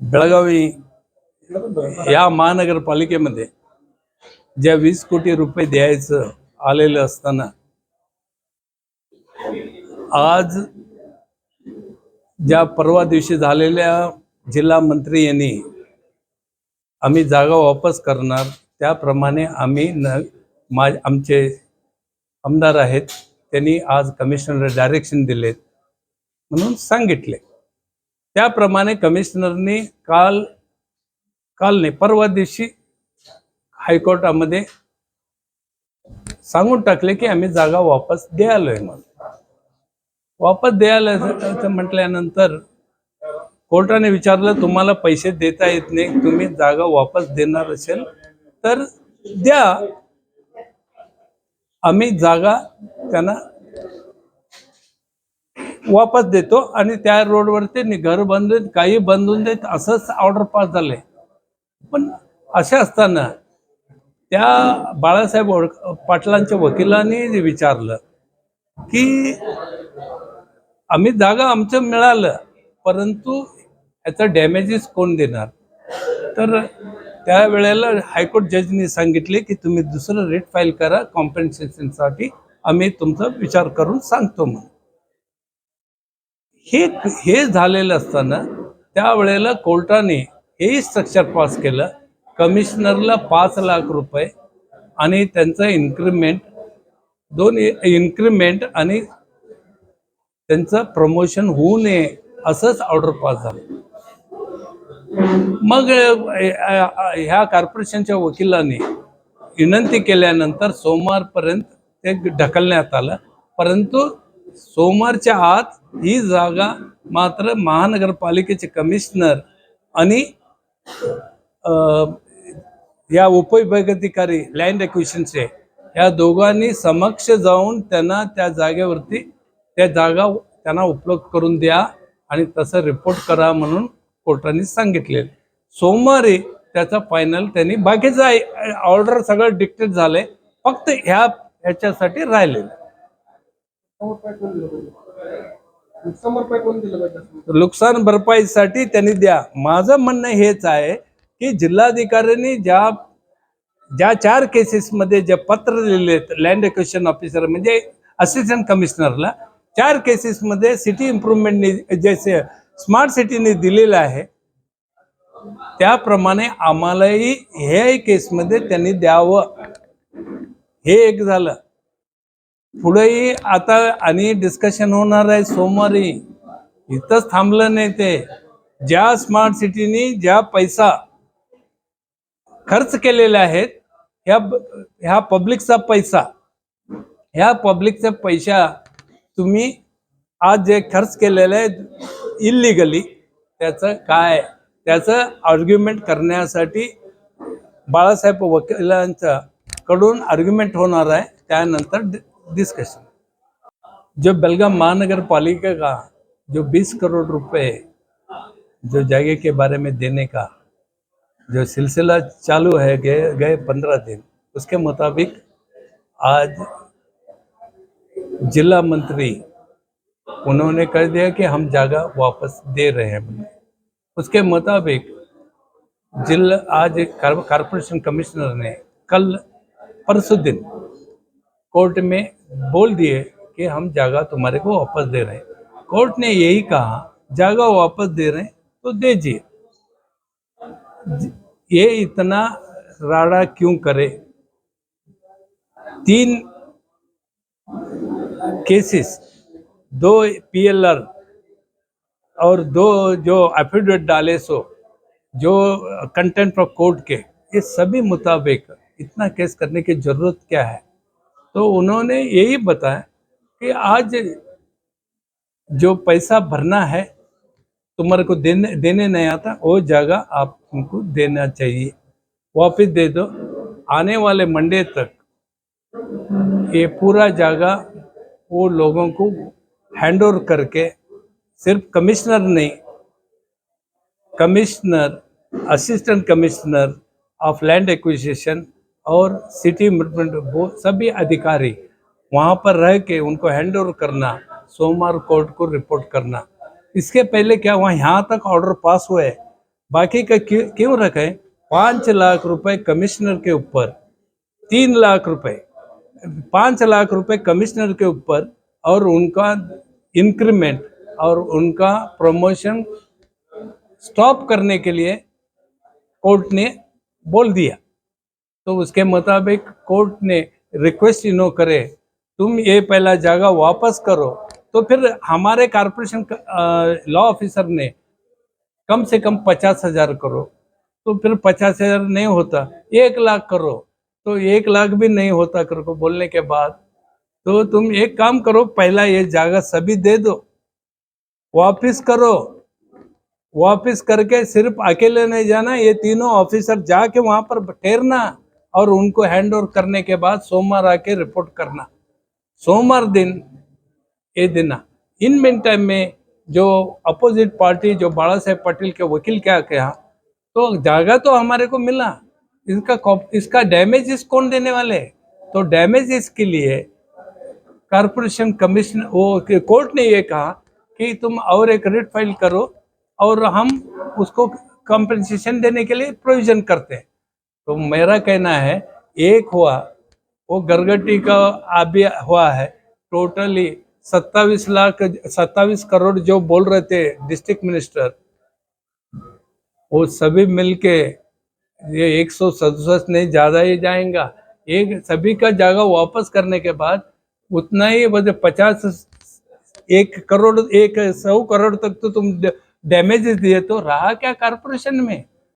बेळगावी या महानगरपालिकेमध्ये ज्या वीस कोटी रुपये द्यायचं आलेलं असताना आज ज्या परवा दिवशी झालेल्या जिल्हा मंत्री यांनी आम्ही जागा वापस करणार त्याप्रमाणे आम्ही न मा आमचे आमदार आहेत त्यांनी आज कमिशनर डायरेक्शन दिलेत म्हणून सांगितले त्याप्रमाणे कमिशनरनी काल काल नाही परवा दिवशी हायकोर्टामध्ये सांगून टाकले की आम्ही जागा वापस द्यायलोय म्हणून. वापस द्यायला म्हटल्यानंतर कोर्टाने विचारलं तुम्हाला पैसे देता येत नाही तुम्ही जागा वापस देणार असेल तर द्या. आम्ही जागा त्यांना वापस देतो आणि त्या रोडवरती नि- घर बांधून काही बांधून देत असंच ऑर्डर पास झाले. पण असे असताना त्या बाळासाहेब ओळख पाटलांच्या वकिलांनी विचारलं की आम्ही जागा आमचं मिळालं परंतु याचं डॅमेजेस कोण देणार? तर त्यावेळेला हायकोर्ट जजनी सांगितले की तुम्ही दुसरं रेट फाईल करा कॉम्पेन्सेशनसाठी आम्ही तुमचा विचार करून सांगतो म्हणून. हे हे झालेलं असताना त्यावेळेला कोर्टाने हेही स्ट्रक्चर पास केलं. कमिशनरला पाच लाख रुपये आणि त्यांचं इन्क्रीमेंट दोन इन्क्रीमेंट आणि त्यांचं प्रमोशन होऊ नये असंच ऑर्डर पास झालं. मग ह्या कॉर्पोरेशनच्या वकिलांनी विनंती केल्यानंतर सोमवारपर्यंत ते ढकलण्यात आलं. परंतु सोमवारच्या आत ही जागा मात्र महानगरपालिकेचे कमिशनर आणि या उपविभागाधिकारी लँड एक्विशनचे या दोघांनी समक्ष जाऊन त्यांना त्या जागेवरती त्या जागा त्यांना उपलब्ध करून द्या आणि तसं रिपोर्ट करा म्हणून कोर्टाने सांगितले सोमवारी त्याचा फायनल त्यांनी बाकीचं ऑर्डर सगळं डिक्टेट झालंय फक्त ह्या ह्याच्यासाठी राहिलेलं. नुकसान भरपाईसाठी त्यांनी द्या. माझं म्हणणं हेच आहे की जिल्हाधिकाऱ्यांनी ज्या ज्या चार केसेसमध्ये जे पत्र लिहिले लँड एक्विशन ऑफिसर म्हणजे असिस्टंट कमिशनरला चार केसेसमध्ये सिटी इम्प्रुव्हमेंटनी जे स्मार्ट सिटीने दिलेलं आहे त्याप्रमाणे आम्हालाही हे केसमध्ये त्यांनी द्यावं. हे एक झालं. पुढेही आता आणि डिस्कशन होणार आहे सोमवारी. इथंच थांबलं नाही ते. ज्या स्मार्ट सिटीनी ज्या पैसा खर्च केलेले आहेत ह्या ह्या पब्लिकचा पैसा ह्या पब्लिकचा पैसा तुम्ही आज जे खर्च केलेलं आहे इलिगली त्याचं काय? त्याचं आर्ग्युमेंट करण्यासाठी बाळासाहेब वकिलांच्या कडून आर्ग्युमेंट होणार आहे. त्यानंतर डिस्कशन जो बेलगाम महानगर पालिका का जो 20 करोड़ रुपए जो जगह के बारे में देने का जो सिलसिला चालू है, गए गए पंद्रह दिन, उसके मुताबिक आज जिला मंत्री उन्होंने कह दिया कि हम जगह वापस दे रहे हैं। उसके मुताबिक जिला आज कार- कारपोरेशन कमिश्नर ने कल परसों दिन कोर्ट में बोल दिए कि हम जागा तुम्हारे को वापस दे रहे हैं। कोर्ट ने यही कहा, जागा वापस दे रहे हैं तो दीजिए। ये इतना राड़ा क्यों करे? तीन केसेस दो पीएलआर और दो जो एफिडेविट डाले सो, जो कंटेंट ऑफ़ कोर्ट के, ये सभी मुताबिक इतना केस करने की ज़रूरत क्या है? तो उन्होंने यही बताया कि आज जो पैसा भरना है, तुम्हारे को देने देने नहीं आता, वो जगह आप देना चाहिए। वापस दे दो। आने वाले मंडे तक ये पूरा जगह वो लोगों को हैंड ओवर करके सिर्फ़ कमिश्नर नहीं, commissioner, assistant commissioner of land acquisition और सिटी वो सभी अधिकारी वहाँ पर रह के उनको हैंड ओवर करना, सोमवार कोर्ट को रिपोर्ट करना। इसके पहले क्या हुआ? यहाँ तक ऑर्डर पास हुए। बाकी का क्यों रखे? पाँच लाख रुपए कमिश्नर के ऊपर, तीन लाख रुपए, पाँच लाख रुपए कमिश्नर के ऊपर और उनका इंक्रीमेंट और उनका प्रमोशन स्टॉप करने के लिए कोर्ट ने बोल दिया। तो उसके मुताबिक कोर्ट ने रिक्वेस्ट इनो करे, तुम ये पहला जगह वापस करो। तो फिर हमारे कारपोरेशन लॉ ऑफिसर ने कम से कम पचास हज़ार करो। तो फिर पचास हज़ार नहीं होता, एक लाख करो। तो एक लाख भी नहीं होता कर को बोलने के बाद। तो तुम एक काम करो, पहला ये जगह सभी दे दो। वापिस करो। वापिस करके सिर्फ़ अकेले नहीं जाना, ये तीनों ऑफिसर जाके वहाँ पर ठहरना। और उनको हैंड ओवर करने के बाद सोमवार आके रिपोर्ट करना। सोमवार दिन, ये देना इन मिन टाइम में जो अपोजिट पार्टी जो बाला साहेब पटेल के वकील क्या कहा तो जागा तो हमारे को मिला। इसका इसका डैमेजेस कौन देने वाले तो डैमेजेस के लिए कारपोरेशन कमिश्नर वो कोर्ट ने ये कहा कि तुम और एक रिट फ़ाइल करो और हम उसको कंपनसेशन देने के लिए प्रोविज़न करते हैं। तो मेरा कहना है, एक हुआ, वो गरगटी का अभी हुआ है टोटली सत्तावीस लाख, सत्तावीस करोड़ जो बोल रहे थे डिस्ट्रिक्ट मिनिस्टर वो सभी मिलके ये एक सौ सड़सठ नहीं, ज़्यादा ही जाएगा। एक सभी का जगह वापस करने के बाद उतना ही वजह पचास, एक करोड़, एक सौ करोड़ तक तो तुम डैमेजेस दिए तो रहा क्या कारपोरेशन में?